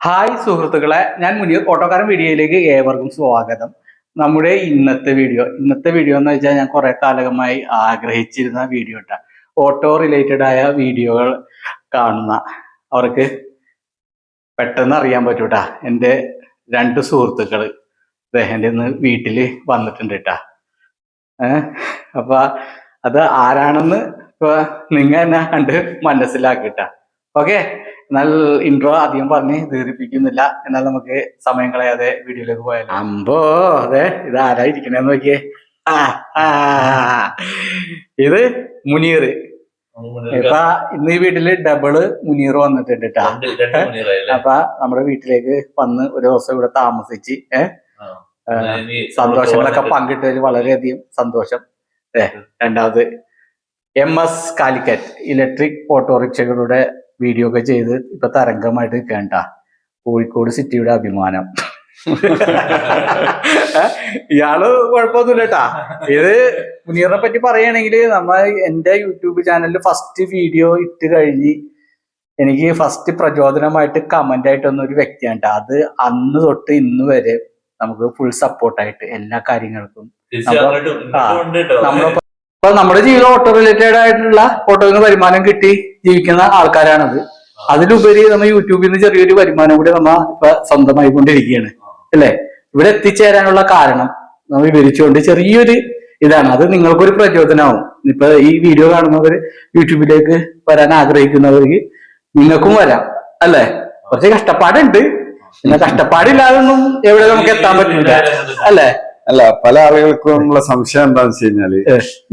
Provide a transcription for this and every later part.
Hi സുഹൃത്തുക്കളെ ഞാൻ മുനീർ ഓട്ടോക്കാരൻ വീഡിയോയിലേക്ക് ഏവർക്കും സ്വാഗതം. നമ്മുടെ ഇന്നത്തെ വീഡിയോ ഇന്നത്തെ വീഡിയോ എന്ന് വെച്ചാൽ ഞാൻ കുറെ കാലമായി ആഗ്രഹിച്ചിരുന്ന വീഡിയോ ഇട്ട ഓട്ടോ റിലേറ്റഡ് ആയ വീഡിയോകൾ കാണുന്ന അവർക്ക് പെട്ടെന്ന് അറിയാൻ പറ്റൂട്ടാ എന്റെ രണ്ട് സുഹൃത്തുക്കൾ എന്റെ ഇന്ന് വീട്ടിൽ വന്നിട്ടുണ്ട് കേട്ടാ അപ്പൊ അത് ആരാണെന്ന് ഇപ്പൊ നിങ്ങ എന്നെ കണ്ട് മനസ്സിലാക്കിട്ടാ ഓക്കെ? എന്നാൽ ഇൻട്രോ അധികം പറഞ്ഞ് ദീർഘിപ്പിക്കുന്നില്ല എന്നാൽ നമുക്ക് സമയം കളയാതെ വീഡിയോയിലേക്ക് പോയാലോ? അമ്പോ അതെ ഇത് ആരായിരിക്കണേന്ന് നോക്കിയേ. ഇത് മുനീർ. ഇപ്പൊ ഇന്ന് ഈ വീട്ടിൽ ഡബിൾ മുനീർ വന്നിട്ടുണ്ട് കേട്ടാ? അപ്പൊ നമ്മുടെ വീട്ടിലേക്ക് വന്ന് ഒരു ദിവസം ഇവിടെ താമസിച്ച് സന്തോഷങ്ങളൊക്കെ പങ്കിട്ടതിൽ വളരെയധികം സന്തോഷം. രണ്ടാമത് എം എസ് കാലിക്കറ്റ് ഇലക്ട്രിക് ഓട്ടോറിക്ഷകളുടെ വീഡിയോ ഒക്കെ ചെയ്ത് ഇപ്പൊ തരംഗമായിട്ട് കേട്ടാ കോഴിക്കോട് സിറ്റിയുടെ അഭിമാനം ഇയാൾ കുഴപ്പമൊന്നുമില്ല കേട്ടാ ഇത് മുനീറിനെ പറ്റി പറയുകയാണെങ്കിൽ നമ്മ എന്റെ യൂട്യൂബ് ചാനലിൽ ഫസ്റ്റ് വീഡിയോ ഇട്ട് കഴിഞ്ഞ് എനിക്ക് ഫസ്റ്റ് പ്രചോദനമായിട്ട് കമന്റ് ആയിട്ട് വന്ന ഒരു വ്യക്തിയാണ്. അത് അന്ന് തൊട്ട് ഇന്ന് വരെ നമുക്ക് ഫുൾ സപ്പോർട്ടായിട്ട് എല്ലാ കാര്യങ്ങൾക്കും. നമ്മളൊപ്പം ഇപ്പൊ നമ്മുടെ ജീവിതം ഓട്ടോ റിലേറ്റഡ് ആയിട്ടുള്ള ഓട്ടോയിൽ നിന്ന് വരുമാനം കിട്ടി ജീവിക്കുന്ന ആൾക്കാരാണത്. അതിലുപരി നമ്മൾ യൂട്യൂബിൽ നിന്ന് ചെറിയൊരു വരുമാനം കൂടി നമ്മ ഇപ്പൊ സ്വന്തമായി കൊണ്ടിരിക്കുകയാണ് അല്ലേ? ഇവിടെ എത്തിച്ചേരാനുള്ള കാരണം നമ്മൾ വിവരിച്ചുകൊണ്ട് ചെറിയൊരു ഇതാണ്. അത് നിങ്ങൾക്കൊരു പ്രചോദനമാവും ഇപ്പൊ ഈ വീഡിയോ കാണുന്നവര് യൂട്യൂബിലേക്ക് വരാൻ ആഗ്രഹിക്കുന്നവർക്ക് നിങ്ങൾക്കും വരാം. അല്ലേ? കുറച്ച് കഷ്ടപ്പാടുണ്ട്. പിന്നെ കഷ്ടപ്പാടില്ലാതൊന്നും എവിടെ നമുക്ക് എത്താൻ പറ്റില്ല അല്ലേ? അല്ല പല ആളുകൾക്കും ഉള്ള സംശയം എന്താണെന്ന് വെച്ച് കഴിഞ്ഞാൽ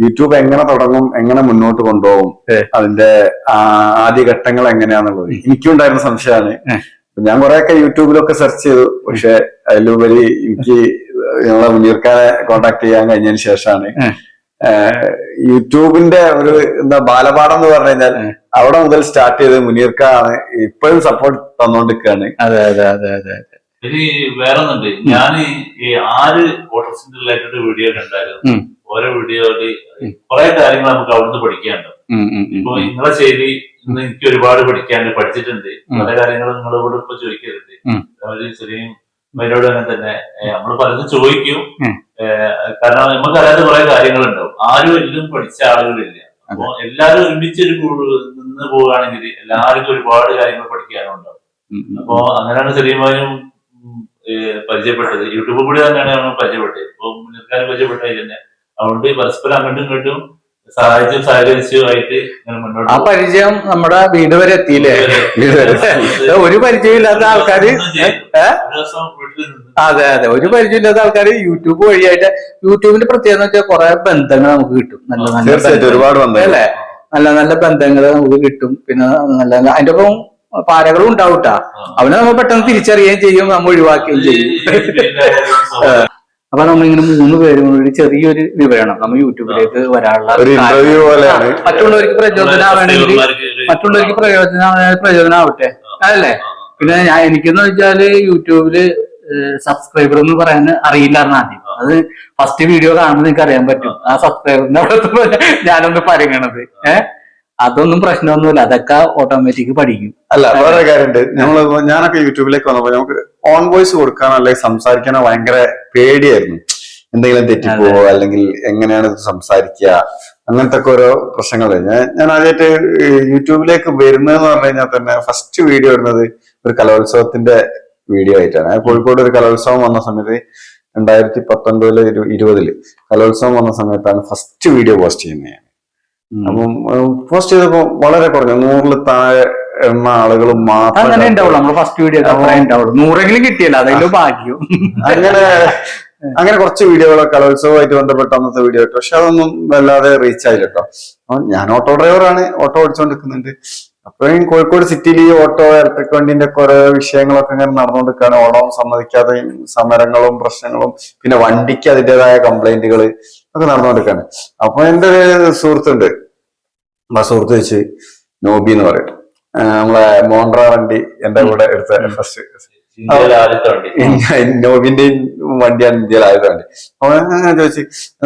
യൂട്യൂബ് എങ്ങനെ തുടങ്ങും എങ്ങനെ മുന്നോട്ട് കൊണ്ടുപോകും അതിന്റെ ആദ്യഘട്ടങ്ങൾ ആദ്യ ഘട്ടങ്ങൾ എങ്ങനെയാന്നുള്ളത് എനിക്കും ഉണ്ടായിരുന്ന സംശയമാണ്. ഞാൻ കുറെയൊക്കെ യൂട്യൂബിലൊക്കെ സെർച്ച് ചെയ്തു. പക്ഷെ അതിലുപരി എനിക്ക് നിങ്ങളെ മുനീർക്കാനെ കോണ്ടാക്ട് ചെയ്യാൻ കഴിഞ്ഞതിന് ശേഷമാണ്. യൂട്യൂബിന്റെ ഒരു എന്താ ബാലപാഠം എന്ന് പറഞ്ഞു കഴിഞ്ഞാൽ അവിടെ മുതൽ സ്റ്റാർട്ട് ചെയ്ത് മുനീർക്കാണ്. ഇപ്പോഴും സപ്പോർട്ട് തന്നോണ്ടിരിക്കുകയാണ് അതെ അതെ അതെ അതെ. ഇനി വേറെ ഒന്നുണ്ട് ഞാൻ ഈ ആര് ഓട്ടോസിന്റെ റിലേറ്റഡ് വീഡിയോ കണ്ടായിരുന്നു ഓരോ വീഡിയോയിൽ. കുറെ കാര്യങ്ങൾ നമുക്ക് അവിടുന്ന് പഠിക്കാനുണ്ട്. ഇപ്പൊ നിങ്ങളെ ശൈലി ഇന്ന് എനിക്ക് ഒരുപാട് പഠിക്കാണ്ട് പഠിച്ചിട്ടുണ്ട്. പല കാര്യങ്ങളും നിങ്ങളോട് ഇപ്പൊ ചോദിക്കരുത് ചെറിയും അവർ ചെറിയ അവരോട് അങ്ങനെ തന്നെ നമ്മൾ പലതും ചോദിക്കും. കാരണം നമുക്ക് അറിയാത്ത കുറെ കാര്യങ്ങളുണ്ടാവും. ആരും എല്ലാം പഠിച്ച ആളുകളില്ല. അപ്പൊ എല്ലാവരും ഒരുമിച്ച് ഒരു കൂ- നിന്ന് പോവുകയാണെങ്കിൽ എല്ലാവർക്കും ഒരുപാട് കാര്യങ്ങൾ പഠിക്കാനുണ്ടാവും. അപ്പൊ അങ്ങനെയാണ് ഏഹ് പരിചയപ്പെട്ടത്. യൂട്യൂബ് കൂടി തന്നെയാണ് നമ്മൾ പരിചയപ്പെട്ടത്. ഇപ്പൊ മുന്നിൽക്കാരും പരിചയപ്പെട്ടായി തന്നെ. അതുകൊണ്ട് പരസ്പരം അങ്ങോട്ടും ഇങ്ങോട്ടും സഹായിച്ചും സഹകരിച്ചും ആയിട്ട് ഇങ്ങനെ മുന്നോട്ട് ആ പരിചയം നമ്മുടെ വീട് വരെ എത്തിയില്ലേ? ഒരു പരിചയം ഇല്ലാത്ത ആൾക്കാർ ഏ? ഒരു വീട്ടിൽ നിന്ന്. അതെ അതെ. ഒരു പരിചയം ഇല്ലാത്ത ആൾക്കാർ യൂട്യൂബ് വഴിയായിട്ട് യൂട്യൂബിന്റെ പ്രത്യേകത വെച്ചാൽ കുറെ ബന്ധങ്ങൾ നമുക്ക് കിട്ടും. നല്ല നല്ല. ഒരുപാട് ബന്ധങ്ങൾ. അല്ലേ? നല്ല നല്ല ബന്ധങ്ങൾ നമുക്ക് കിട്ടും. പിന്നെ നല്ല നല്ല അതിന്റെ ഒപ്പം പാരകളും ഉണ്ടാവൂട്ട. അവനെ നമ്മൾ പെട്ടെന്ന് തിരിച്ചറിയുകയും ചെയ്യും നമ്മൾ ഒഴിവാക്കുകയും ചെയ്യും. അപ്പൊ നമ്മളിങ്ങനെ മൂന്ന് പേരും കൂടി ചെറിയൊരു വിവരണം നമ്മൾ യൂട്യൂബിലേക്ക് വരാനുള്ള ഒരു മറ്റുള്ളവർക്ക് പ്രചോദനമാണെങ്കിൽ മറ്റുള്ളവർക്ക് പ്രയോജനം പ്രയോജനമാവട്ടെ. അതല്ലേ പിന്നെ ഞാൻ എനിക്കെന്ന് വെച്ചാൽ യൂട്യൂബിൽ സബ്സ്ക്രൈബർ എന്ന് പറയാൻ അറിയില്ലായിരുന്നു ആദ്യം. അത് ഫസ്റ്റ് വീഡിയോ കാണുമ്പോൾ നിങ്ങൾക്ക് അറിയാൻ പറ്റും. ആ സബ്സ്ക്രൈബറിന്റെ അവിടെ ഞാനൊന്ന് പറയണത് ഏഹ് അതൊന്നും പ്രശ്നമൊന്നുമില്ല. അതൊക്കെ ഓട്ടോമാറ്റിക് പഠിക്കും. അല്ല വേറെ കാര്യമുണ്ട്. ഞങ്ങൾ ഞാനൊക്കെ യൂട്യൂബിലേക്ക് വന്നപ്പോ നമുക്ക് ഓൺ വോയിസ് കൊടുക്കാനോ അല്ലെങ്കിൽ സംസാരിക്കാനോ ഭയങ്കര പേടിയായിരുന്നു. എന്തെങ്കിലും തെറ്റിപ്പോവോ അല്ലെങ്കിൽ എങ്ങനെയാണ് ഇത് സംസാരിക്കുക അങ്ങനത്തെ ഒക്കെ ഓരോ പ്രശ്നങ്ങൾ ഞാൻ ഞാൻ ആദ്യമായിട്ട് യൂട്യൂബിലേക്ക് വരുന്നതെന്ന് പറഞ്ഞു കഴിഞ്ഞാൽ തന്നെ ഫസ്റ്റ് വീഡിയോ ഇടുന്നത് ഒരു കലോത്സവത്തിന്റെ വീഡിയോ ആയിട്ടാണ്. കോഴിക്കോട് ഒരു കലോത്സവം വന്ന സമയത്ത് രണ്ടായിരത്തി പത്തൊൻപതിൽ ഇരു- ഇരുപതിൽ കലോത്സവം വന്ന സമയത്താണ് ഫസ്റ്റ് വീഡിയോ പോസ്റ്റ് ചെയ്യുന്നത് അപ്പം പോസ്റ്റ് ചെയ്തപ്പോ വളരെ കുറഞ്ഞു. നൂറിൽ താഴെ എണ്ണ ആളുകൾ മാത്രം അങ്ങനെ ഉണ്ടാവുള്ളൂ. ഫസ്റ്റ് വീഡിയോ അത്രേ ഉണ്ടാവുള്ളൂ. നൂറെങ്കിലും കിട്ടിയല്ലോ അതെങ്കിലും ഭാഗ്യം. അങ്ങനെ അങ്ങനെ കുറച്ച് വീഡിയോകളൊക്കെ കലോത്സവമായിട്ട് ബന്ധപ്പെട്ട അന്നത്തെ വീഡിയോ ഇട്ടു. പക്ഷെ അതൊന്നും വല്ലാതെ റീച്ച് ആയില്ല കേട്ടോ അപ്പൊ ഞാൻ ഓട്ടോ ഡ്രൈവറാണ് ഓട്ടോ ഓടിച്ചുകൊണ്ടിരിക്കുന്നുണ്ട് അപ്പോഴും കോഴിക്കോട് സിറ്റിയിൽ ഈ ഓട്ടോ ഇലക്ട്രിക് വണ്ടിന്റെ കുറെ വിഷയങ്ങളൊക്കെ ഇങ്ങനെ നടന്നുകൊണ്ടിരിക്കുകയാണ് ഓണം സമ്മതിക്കാതെ സമരങ്ങളും പ്രശ്നങ്ങളും പിന്നെ വണ്ടിക്ക് അതിന്റെതായ കംപ്ലൈന്റുകൾ ഒക്കെ നടന്നുകൊണ്ടിരിക്കുകയാണ് അപ്പൊ എന്റെ ഒരു സുഹൃത്തുണ്ട്. ആ സുഹൃത്ത് വെച്ച് നോബി എന്ന് പറയും. നമ്മളെ മോണ്ട്ര വണ്ടി എന്റെ കൂടെ എടുത്ത ഫസ്റ്റ് ആദ്യത്തെ നോബിന്റെയും വണ്ടിയാണ് ഇന്ത്യയിലായത് വണ്ടി. അപ്പൊ ഞാൻ ചോദിച്ചു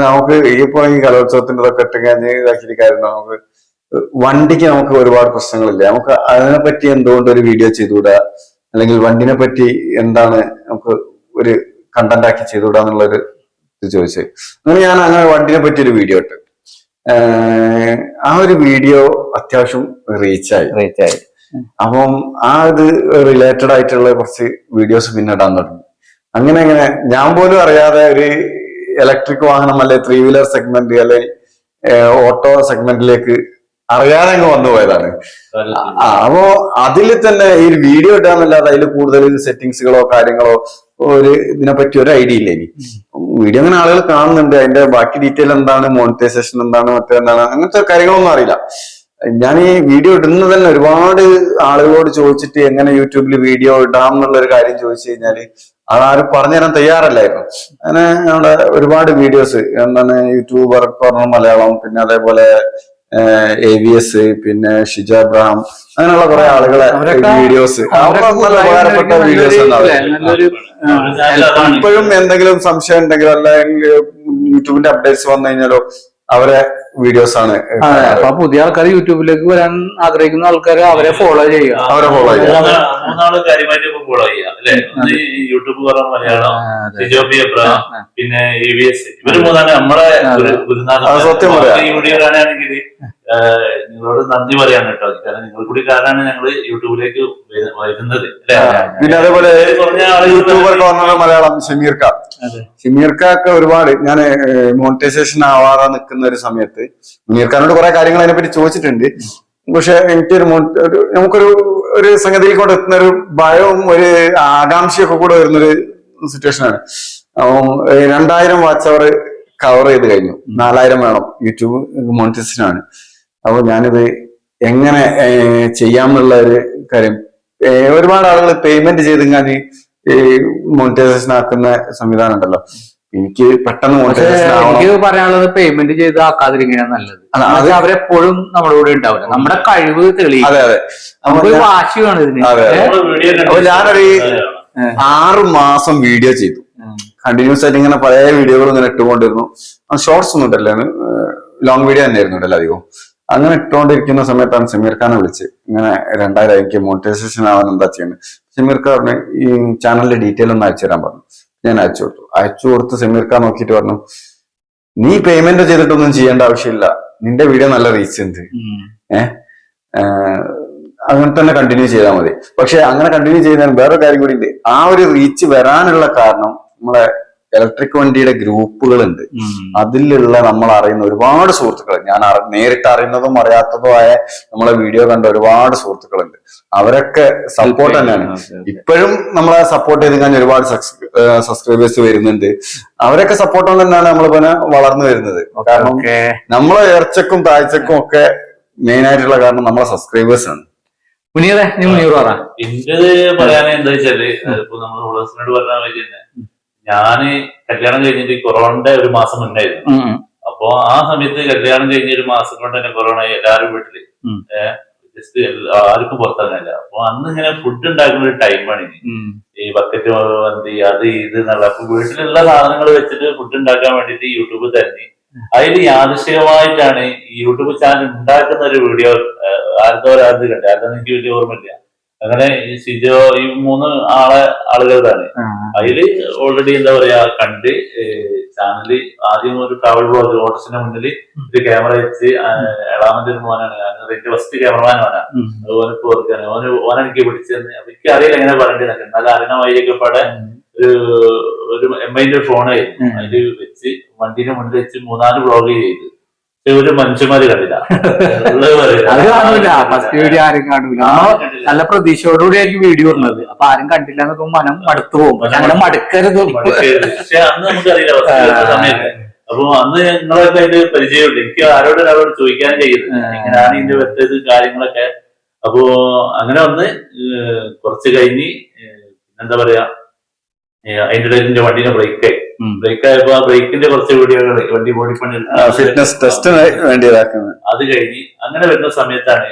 നമുക്ക് ഇപ്പൊ ഈ കലോത്സവത്തിന്റെ ഇതൊക്കെ ഇട്ട് കഴിഞ്ഞ് ഇതാക്കിയിട്ട് കാര്യം നമുക്ക് വണ്ടിക്ക് നമുക്ക് ഒരുപാട് പ്രശ്നങ്ങളില്ല. നമുക്ക് അതിനെ പറ്റി എന്തുകൊണ്ട് ഒരു വീഡിയോ ചെയ്തുകൂടാ? അല്ലെങ്കിൽ വണ്ടിനെ പറ്റി എന്താണ് നമുക്ക് ഒരു കണ്ടന്റ് ആക്കി ചെയ്തുകൂടാന്നുള്ളൊരു ഇത് ചോദിച്ചത് അങ്ങനെ ഞാൻ അങ്ങനെ വണ്ടിനെ പറ്റി ഒരു വീഡിയോ ഇട്ട്. ആ ഒരു വീഡിയോ അത്യാവശ്യം റീച്ചായി റീച്ച് ആയി. അപ്പം ആ ഇത് റിലേറ്റഡ് ആയിട്ടുള്ള കുറച്ച് വീഡിയോസ് പിന്നെ ഇടാൻ തുടങ്ങി. അങ്ങനെ അങ്ങനെ ഞാൻ പോലും അറിയാതെ ഒരു ഇലക്ട്രിക് വാഹനം അല്ലെ ത്രീ വീലർ സെഗ്മെന്റ് അല്ലെ ഓട്ടോ സെഗ്മെന്റിലേക്ക് അറിയാതെ അങ്ങ് വന്നു പോയതാണ്. അപ്പോ അതിൽ തന്നെ ഈ വീഡിയോ ഇടാന്നല്ലാതെ അതിൽ കൂടുതൽ സെറ്റിങ്സുകളോ കാര്യങ്ങളോ ഒരു ഇതിനെ പറ്റി ഒരു ഐഡിയ ഇല്ല ഇനി. വീഡിയോ അങ്ങനെ ആളുകൾ കാണുന്നുണ്ട്. അതിന്റെ ബാക്കി ഡീറ്റെയിൽ എന്താണ്? മോണിറ്റൈസേഷൻ എന്താണ്? മറ്റെന്താണ് അങ്ങനത്തെ കാര്യങ്ങളൊന്നും അറിയില്ല. ഞാൻ ഈ വീഡിയോ ഇടുന്നത് തന്നെ ഒരുപാട് ആളുകളോട് ചോദിച്ചിട്ട് എങ്ങനെ യൂട്യൂബിൽ വീഡിയോ ഇടാം എന്നുള്ള ഒരു കാര്യം ചോദിച്ചു കഴിഞ്ഞാൽ അതാരും പറഞ്ഞു തരാൻ തയ്യാറല്ലായിരുന്നു. അങ്ങനെ നമ്മുടെ ഒരുപാട് വീഡിയോസ് എന്താണ്? യൂട്യൂബർ പറഞ്ഞു മലയാളം പിന്നെ അതേപോലെ എ വി എസ് പിന്നെ ഷിജ അബ്രഹാം അങ്ങനെയുള്ള കുറെ ആളുകളെ വീഡിയോസ് ഉപകാരപ്പെട്ട വീഡിയോസ് ഇപ്പോഴും എന്തെങ്കിലും സംശയം ഉണ്ടെങ്കിലോ അല്ലെങ്കിൽ യൂട്യൂബിന്റെ അപ്ഡേറ്റ്സ് വന്നു കഴിഞ്ഞാലോ അവരെ വീഡിയോസ് ആണ്. അപ്പൊ പുതിയ ആൾക്കാർ യൂട്യൂബിലേക്ക് വരാൻ ആഗ്രഹിക്കുന്ന ആൾക്കാർ അവരെ ഫോളോ ചെയ്യുക. അവരെ ഫോളോ ചെയ്യുക. മൂന്നാളും കാര്യമായിട്ട് ഫോളോ ചെയ്യുക അല്ലെ? ഈ യൂട്യൂബ് കുറവ് മലയാളം പിന്നെ ഇവർ മൂന്നാണ്. നമ്മളെ സത്യം പറയാം. നിങ്ങളോട് നന്ദി പറയാൻ കേട്ടോ. കാരണം നിങ്ങൾ കൂടി കാരണമാണ് ഞങ്ങൾ യൂട്യൂബിലേക്ക് വരുന്നത്. പിന്നെ അതേപോലെ മലയാളം ഷമീർ കാ. ഷമീർ ഒക്കെ ഒരുപാട് ഞാൻ മോണിറ്റൈസേഷൻ ആവാതെ നിൽക്കുന്ന ഒരു സമയത്ത് ഷമീർ ഖാനോട് കുറെ കാര്യങ്ങൾ അതിനെപ്പറ്റി ചോദിച്ചിട്ടുണ്ട്. പക്ഷെ എനിക്കൊരു ഒരു നമുക്കൊരു ഒരു സംഗതിയിൽ കൂടെ എത്തുന്ന ഒരു ഭയവും ഒരു ആകാംക്ഷയൊക്കെ കൂടെ വരുന്നൊരു സിറ്റുവേഷൻ ആണ്. രണ്ടായിരം വാച്ച് അവർ കവർ ചെയ്ത് കഴിഞ്ഞു. നാലായിരം വേണം. യൂട്യൂബ് മോണിറ്റൈസേഷൻ ആണ്. അപ്പൊ ഞാനിത് എങ്ങനെ ചെയ്യാമെന്നുള്ള ഒരു കാര്യം. ഒരുപാട് ആളുകൾ പേയ്മെന്റ് ചെയ്ത് ഞാൻ മോണിറ്റൈസേഷൻ ആക്കുന്ന സംവിധാനം ഉണ്ടല്ലോ. എനിക്ക് പെട്ടെന്ന് എനിക്ക് പറയാനുള്ളത് പേയ്മെന്റ് ചെയ്ത് ആക്കാതിരിക്കുകയാണ് നല്ലത്. അത് അവരെപ്പോഴും നമ്മുടെ കൂടെ ഉണ്ടാവില്ല. നമ്മുടെ കഴിവ് തെളിയിക്കും. അതെ അതെ. നമുക്ക് വാശി വേണം ഇതിന്. അപ്പൊ ഞാനൊരു ആറു മാസം വീഡിയോ ചെയ്തു. കണ്ടിന്യൂസ് ആയിട്ട് ഇങ്ങനെ പല വീഡിയോകൾ ഇങ്ങനെ ഇട്ടുകൊണ്ടിരുന്നു. ഷോർട്സ് ഒന്നും ഉണ്ടല്ലോ ലോങ് വീഡിയോ തന്നെയായിരുന്നു ഉണ്ടല്ലോ അധികവും. അങ്ങനെ ഇട്ടുകൊണ്ടിരിക്കുന്ന സമയത്താണ് സമീർ ഖാനെ വിളിച്ച്. ഇങ്ങനെ രണ്ടായിരം എനിക്ക് മോണിറ്റൈസേഷൻ ആവാൻ എന്താ ചെയ്യുന്നത് സമീർ ഖാൻ പറഞ്ഞു ഈ ചാനലിന്റെ ഡീറ്റെയിൽ ഒന്ന് അയച്ചു തരാൻ പറഞ്ഞു. ഞാൻ അയച്ചു കൊടുത്തു. അയച്ചു കൊടുത്ത് സമീർ ഖാൻ നോക്കിയിട്ട് പറഞ്ഞു നീ പേയ്മെന്റ് ചെയ്തിട്ടൊന്നും ചെയ്യേണ്ട ആവശ്യമില്ല. നിന്റെ വീഡിയോ നല്ല റീച്ച് ഉണ്ട്. ഏഹ് അങ്ങനെ തന്നെ കണ്ടിന്യൂ ചെയ്താൽ മതി. പക്ഷെ അങ്ങനെ കണ്ടിന്യൂ ചെയ്യുന്നതിന് വേറെ കാര്യം കൂടി ഉണ്ട്. ആ ഒരു റീച്ച് വരാനുള്ള കാരണം നമ്മളെ ഇലക്ട്രിക് വണ്ടിയുടെ ഗ്രൂപ്പുകളുണ്ട്. ഉണ്ട് അതിലുള്ള നമ്മൾ അറിയുന്ന ഒരുപാട് സുഹൃത്തുക്കൾ ഞാൻ നേരിട്ട് അറിയുന്നതും അറിയാത്തതും ആയ നമ്മളെ വീഡിയോ കണ്ട ഒരുപാട് സുഹൃത്തുക്കളുണ്ട്. അവരൊക്കെ സപ്പോർട്ട് തന്നെയാണ്. ഇപ്പോഴും നമ്മളെ സപ്പോർട്ട് ചെയ്ത് കഴിഞ്ഞാൽ ഒരുപാട് സബ്സ്ക്രൈബേഴ്സ് വരുന്നുണ്ട്. അവരൊക്കെ സപ്പോർട്ട് കൊണ്ട് തന്നെയാണ് നമ്മൾ പിന്നെ വളർന്നു വരുന്നത്. കാരണം നമ്മളെ ഉയർച്ചക്കും താഴ്ചക്കും ഒക്കെ മെയിൻ ആയിട്ടുള്ള കാരണം നമ്മളെ സബ്സ്ക്രൈബേഴ്സ് ആണ്. മുനീറെ നീ മുനീർ പറ. എന്റേത് പറയാൻ എന്താ വെച്ചാൽ ഇപ്പൊ നമ്മൾ ഉള്ളസിനോട് പറഞ്ഞ മാതിരി തന്നെ. ഞാൻ കല്യാണം കഴിഞ്ഞിട്ട് കൊറോണന്റെ ഒരു മാസം മുന്നായിരുന്നു. അപ്പൊ ആ സമയത്ത് കല്യാണം കഴിഞ്ഞ ഒരു മാസം കൊണ്ട് തന്നെ കൊറോണ എല്ലാവരും വീട്ടിൽ. ജസ്റ്റ് ആർക്കും പുറത്തിറങ്ങില്ല അപ്പൊ അന്ന് ഇങ്ങനെ ഫുഡ് ഉണ്ടാക്കുന്ന ഒരു ടൈമാണ് ഇനി. ഈ ബക്കറ്റ് മന്തി അത് ഇത് എന്നുള്ള അപ്പൊ വീട്ടിലുള്ള സാധനങ്ങൾ വെച്ചിട്ട് ഫുഡ് ഉണ്ടാക്കാൻ വേണ്ടിട്ട് യൂട്യൂബ് തന്നെ അതിൽ യാദൃശികമായിട്ടാണ് ഈ യൂട്യൂബ് ചാനൽ ഉണ്ടാക്കുന്ന ഒരു വീഡിയോ ആരുടെ ഒരാൾക്ക് കണ്ടത് അതെനിക്ക് എനിക്ക് വലിയ ഓർമ്മയില്ല. അങ്ങനെ ഈ സിജോ ഈ മൂന്ന് ആളെ ആളുകളാണ് അതിൽ ഓൾറെഡി എന്താ പറയാ കണ്ട് ചാനൽ ആദ്യം ഒരു ട്രാവൽ ബ്ലോഗ് ഓട്ടസിന്റെ മുന്നിൽ ഒരു ക്യാമറ വെച്ച് ഏഴാമത്തെ ഒരു മോനാണ്. എന്റെ ഫസ്റ്റ് ക്യാമറമാൻ മോനാണ് അതുപോലെ ഓർക്കാണ് ഓന് ഓനെനിക്ക് പിടിച്ചെന്ന്. എനിക്ക് അറിയില്ല എങ്ങനെ പറയേണ്ടത് എന്നാലും അറിയണ വഴിയൊക്കെ പാടെ ഒരു ഒരു എം ഐന്റെ ഫോണായിരുന്നു അതിൽ അതിൽ വെച്ച് വണ്ടിന്റെ മുന്നിൽ വെച്ച് മൂന്നാൽ ബ്ലോഗ് ചെയ്ത്. ഒരു മനുഷ്യന്മാര് കണ്ടില്ല. അത് കാണൂല. ഫസ്റ്റ് വീഡിയോ ആരും കാണൂല. നല്ല പ്രതീക്ഷയോടുകൂടി ആയിരിക്കും വീഡിയോ വരുന്നത് അപ്പൊ ആരും കണ്ടില്ല എന്നൊക്കെ മനം മടുത്തു പോകും. അങ്ങനെ മടുക്കരുത്. പക്ഷെ അന്ന് നമുക്കറിയില്ല അപ്പൊ അന്ന് ഞങ്ങളൊക്കെ അതിന്റെ പരിചയമുണ്ട്. എനിക്ക് ആരോട് ഒരാളോട് ചോദിക്കാൻ കഴിയുന്നത്. എങ്ങനെയാണ് ഇതിന്റെ വ്യത്യസ്ത കാര്യങ്ങളൊക്കെ? അപ്പോ അങ്ങനെ വന്ന് കുറച്ച് കഴിഞ്ഞ് എന്താ പറയാ അതിന്റെ ഇടയിൽ എന്റെ വണ്ടീന്റെ ബ്രേക്ക് ഉം. ബ്രേക്ക് ആയപ്പോ ആ ബ്രേക്കിന്റെ കുറച്ച് വീഡിയോകൾ വണ്ടി ബോഡിപ്പണി ഫിറ്റ്നസ് ടെസ്റ്റ് വേണ്ടിയതാക്കുന്നത്. അത് കഴിഞ്ഞ് അങ്ങനെ വരുന്ന സമയത്താണ്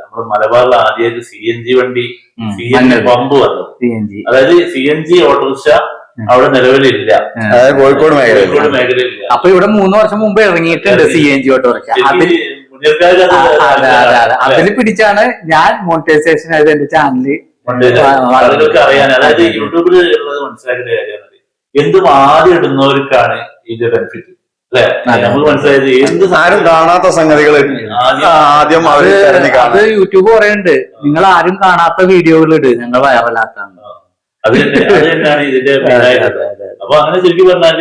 നമ്മൾ മലബാറിൽ ആദ്യമായിട്ട് സി എൻ ജി വണ്ടി. C N. പമ്പ് വന്നത് ജി. അതായത് സി എൻ ജി ഓട്ടോറിക്ഷ അവിടെ നിലവിലില്ല. അതായത് കോഴിക്കോട് മേഖല കോഴിക്കോട് മേഖലയിലില്ല. അപ്പൊ ഇവിടെ മൂന്ന് വർഷം മുമ്പ് ഇറങ്ങിയിട്ടുണ്ട് സി എൻ ജി ഓട്ടോറിക്ഷ. അതിൽ പിടിച്ചാണ് ഞാൻ മോണിറ്റൈസേഷൻ ആയത് എന്റെ ചാനൽ അറിയാൻ അതായത് യൂട്യൂബിൽ ഉള്ളത് മനസ്സിലാക്കേണ്ട കാര്യമാണ്. എന്തും ആദ്യം ഇടുന്നവർക്കാണ് ഇതിന്റെ ബെനിഫിറ്റ് എന്ത് ആരും കാണാത്ത സംഗതികൾ ആദ്യം അത് യൂട്യൂബ് പറയുന്നുണ്ട് നിങ്ങൾ ആരും കാണാത്ത വീഡിയോകൾ ഇട്. ഞങ്ങൾ വൈറലാക്കാണ് അത് തന്നെ തന്നെയാണ് ഇതിന്റെ അപ്പൊ അങ്ങനെ ശരിക്കും പറഞ്ഞാൽ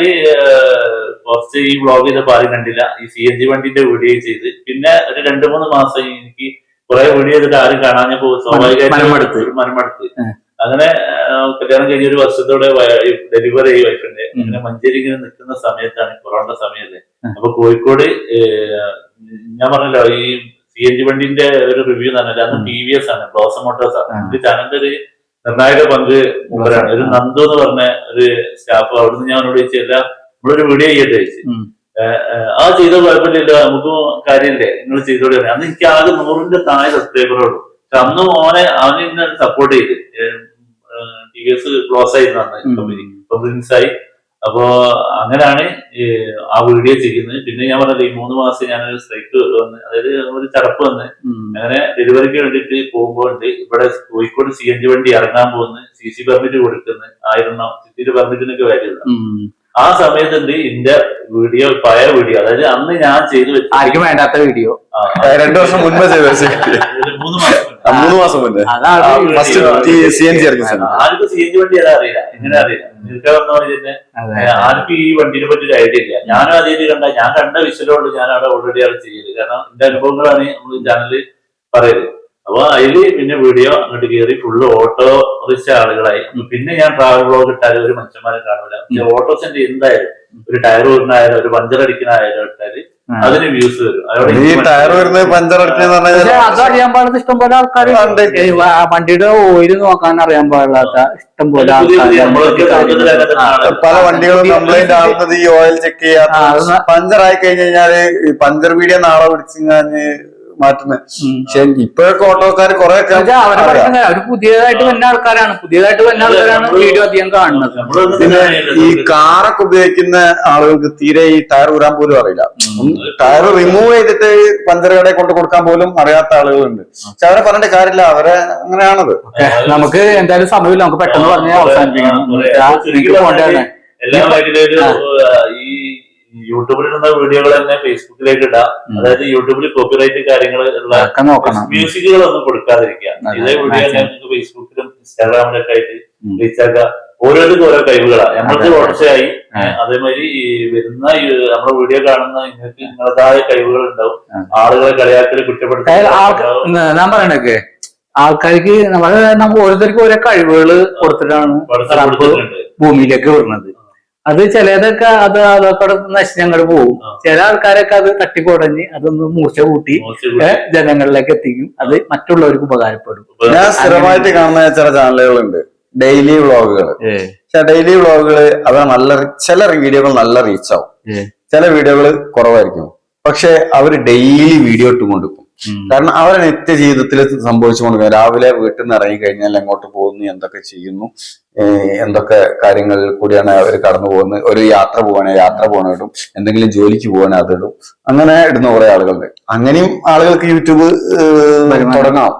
കുറച്ച് ഈ വ്ളോഗ് ചെയ്തപ്പോ ആരും കണ്ടില്ല. ഈ സി എൻ ജി വണ്ടിന്റെ വീഡിയോ ചെയ്ത്. പിന്നെ ഒരു രണ്ടു മൂന്ന് മാസം എനിക്ക് കുറെ വീഡിയോ ചെയ്തിട്ട് ആരും കാണാഞ്ഞപ്പോ സ്വാഭാവികമായിട്ട് മനമടുത്ത്. അങ്ങനെ കല്യാണം കഴിഞ്ഞ ഒരു വർഷത്തോടെ ഡെലിവറി ആയി വൈഫിന്റെ അങ്ങനെ മഞ്ചേരി ഇങ്ങനെ നിൽക്കുന്ന സമയത്താണ് കൊറോണ സമയത്ത്. അപ്പൊ കോഴിക്കോട് ഞാൻ പറഞ്ഞല്ലോ ഈ സി എൻ ജി വണ്ടിന്റെ ഒരു റിവ്യൂ പറഞ്ഞാൽ അന്ന് ടി വി എസ് ആണ് ബ്ലോസം മോട്ടോഴ്സ് ആണ്. ഇത് ചാനലിന്റെ ഒരു നിർണായക പങ്ക് മുമ്പാണ് ഒരു നന്ദു എന്ന് പറഞ്ഞ ഒരു സ്റ്റാഫ് അവിടുന്ന് ഞാൻ അവനോട് ചോദിച്ചില്ല നമ്മളൊരു വീഡിയോ ചെയ്യട്ടെ? ചോദിച്ചു. ആ ചെയ്ത കുഴപ്പമില്ല നമുക്കും കാര്യമില്ലേ? നിങ്ങൾ ചെയ്തോളി അന്ന് എനിക്ക് ആകെ നൂറിന്റെ താഴെ സബ്സ്ക്രൈബറേ ഉള്ളൂ. പക്ഷെ അന്ന് മോനെ അവന് ഇന്ന് സപ്പോർട്ട് ചെയ്ത്. ടി വി എസ് ക്ലോസ് ആയിരുന്നു അന്ന് കമ്പനി കമ്പനീസ് ആയി. അപ്പോ അങ്ങനെയാണ് ആ വീഡിയോ ചെയ്യുന്നത്. പിന്നെ ഞാൻ പറഞ്ഞത് ഈ മൂന്ന് മാസം ഞാനൊരു സ്ട്രൈക്ക് വന്ന് അതായത് ഒരു ചടപ്പ് വന്ന്. അങ്ങനെ ഡെലിവറിക്ക് വേണ്ടിയിട്ട് പോകുമ്പോൾ ഉണ്ട് ഇവിടെ കോഴിക്കോട് സി എൻ ജി വണ്ടി ഇറങ്ങാൻ പോകുന്നു സി സി പെർമിറ്റ് കൊടുക്കുന്നു ആയിരം സിറ്റിയിൽ പെർമിറ്റിനൊക്കെ വരുന്നത് ആ സമയത്ത് ഉണ്ട് ഇന്റെ വീഡിയോ പഴയ വീഡിയോ അതായത് അന്ന് ഞാൻ ചെയ്തു വെച്ചു ആർക്കും വേണ്ടാത്ത വീഡിയോ രണ്ടു വർഷം മുൻപ് ചെയ്ത ഒരു മൂന്ന് മാസം മുന്നേ. മൂന്ന് മാസം മുന്നേ. അതാണ് ഫസ്റ്റ് സി എൻ ജി ഇറങ്ങിയ ആർക്കും സി എൻ ജി വണ്ടി ഏതാ അറിയില്ല. എങ്ങനെ അറിയില്ല? വന്ന പോലെ തന്നെ. ആർക്കും ഈ വണ്ടിനെ പറ്റി ഒരു ഐഡിയ ഇല്ല. ഞാനും അതേ കണ്ട ഞാൻ കണ്ട വിഷയമുണ്ട് ഞാൻ അവിടെ ഓൾറെഡി അവിടെ ചെയ്തത് കാരണം എന്റെ അനുഭവങ്ങളാണ് നമ്മൾ ചാനലിൽ പറയുന്നത് അപ്പൊ അതിൽ പിന്നെ വീഡിയോ അങ്ങോട്ട് കയറി ഫുള്ള് ഓട്ടോ റിച്ച ആളുകളായി. പിന്നെ ഞാൻ ട്രാവൽ ബ്ലോഗ് ഇട്ടാലും ഒരു മനുഷ്യന്മാരെ കാണില്ല ഓട്ടോസിന്റെ എന്തായാലും ഒരു ടയർ വീടിനായാലും ഒരു പഞ്ചർ അടിക്കണായാലും ഇട്ടാൽ. അതിന് വ്യൂസ് വരും ഈ ടയർ വരുന്നത് പഞ്ചർ അതറിയാൻ ഇഷ്ടം പോലെ ആൾക്കാർ. വണ്ടിയുടെ ഓയിൽ നോക്കാൻ അറിയാൻ പാടില്ലാത്ത ഇഷ്ടം പോലെ. പല വണ്ടികളും കംപ്ലൈന്റ് ആവുന്നത് ഈ ഓയിൽ ചെക്ക് ചെയ്യാത്ത പഞ്ചർ ആയി കഴിഞ്ഞു കഴിഞ്ഞാൽ പഞ്ചർ മീഡിയ നാളെ പിടിച്ചിങ്ങാന് മാറ്റുന്നത് പക്ഷെ ഇപ്പോഴൊക്കെ ഓട്ടോക്കാർ കുറെ അവരെ പുതിയതായിട്ട് വന്ന ആൾക്കാരാണ്. പുതിയതായിട്ട് വന്ന ആൾക്കാരാണ് വീഡിയോ അധികം കാണുന്നത്. പിന്നെ ഈ കാറൊക്കെ ഉപയോഗിക്കുന്ന ആളുകൾക്ക് തീരെ ഈ ടയർ ഊരാൻ പോലും അറിയില്ല. ടയർ റിമൂവ് ചെയ്തിട്ട് പഞ്ചർ കടയിൽ കൊണ്ട് കൊടുക്കാൻ പോലും അറിയാത്ത ആളുകളുണ്ട്. പക്ഷെ അവരെ പറഞ്ഞിട്ട് കാര്യമില്ല. അവരെ അങ്ങനെയാണത്. നമുക്ക് എന്തായാലും സമയമില്ല. നമുക്ക് പെട്ടെന്ന് പറഞ്ഞ് അവസാനിപ്പിക്കണം. എല്ലാ ഈ യൂട്യൂബിൽ ഇടുന്ന വീഡിയോകൾ തന്നെ ഫേസ്ബുക്കിലേക്ക് ഇടാം. അതായത് യൂട്യൂബിൽ കോപ്പിറൈറ്റ് കാര്യങ്ങൾ ഉള്ള മ്യൂസിക്കുകൾ ഒന്നും മ്യൂസിക്കുകളൊന്നും കൊടുക്കാതിരിക്കുക. ഇതേ വീഡിയോ. ഞങ്ങൾക്ക് ഫേസ്ബുക്കിലും ഇൻസ്റ്റാഗ്രാമിലൊക്കെ ആയിട്ട് ഉം. റീച്ച് ആക്കുക ഓരോരുത്തർക്കും ഓരോ കഴിവുകളാണ് നമ്മൾക്ക് തുടർച്ചയായി അതേമാതിരി വരുന്ന നമ്മുടെ വീഡിയോ കാണുന്ന നിങ്ങൾക്ക് നിങ്ങളതായ കഴിവുകൾ ഉണ്ടാവും ആളുകളെ കളിയാക്കൽ ആൾക്ക് ന- ഞാൻ പറയണൊക്കെ ആൾക്കാർക്ക് നമ്മൾ നമ്മൾ ഓരോരുത്തർക്കും ഓരോ കഴിവുകൾ കൊടുത്തിട്ടാണ് ഭൂമിയിലേക്ക് വരുന്നത് അത് ചിലതൊക്കെ അത് അതൊക്കെ നശിച്ച് അങ്ങോട്ട് പോകും. ചില ആൾക്കാരൊക്കെ അത് തട്ടിക്കുടഞ്ഞ് അതൊന്ന് മൂർച്ച കൂട്ടി ജനങ്ങളിലേക്ക് എത്തിക്കും. അത് മറ്റുള്ളവർക്ക് ഉപകാരപ്പെടും. ഞാൻ സ്ഥിരമായിട്ട് കാണുന്ന ചില ചാനലുകളുണ്ട്. ഡെയിലി വ്ളോഗുകൾ പക്ഷെ ഡെയിലി വ്ളോഗുകൾ അത് നല്ല ചില വീഡിയോകൾ നല്ല റീച്ച് ആവും ചില വീഡിയോകൾ കുറവായിരിക്കും. പക്ഷെ അവർ ഡെയിലി വീഡിയോ ഇട്ട് കൊണ്ടിരിക്കും കാരണം അവരെ നിത്യ ജീവിതത്തിൽ സംഭവിച്ചുകൊണ്ടിരിക്കും രാവിലെ വീട്ടിൽ നിന്ന് ഇറങ്ങി കഴിഞ്ഞാൽ എങ്ങോട്ട് പോകുന്നു എന്തൊക്കെ ചെയ്യുന്നു എന്തൊക്കെ കാര്യങ്ങൾ കൂടിയാണ് അവർ കടന്നു പോകുന്നത്? ഒരു യാത്ര പോകാനെ യാത്ര പോകണ ഇടും. എന്തെങ്കിലും ജോലിക്ക് പോവാണെങ്കിൽ അത് ഇടും. അങ്ങനെ ഇടുന്ന കുറെ ആളുകളുണ്ട്. അങ്ങനെയും ആളുകൾക്ക് യൂട്യൂബ് തുടങ്ങാം.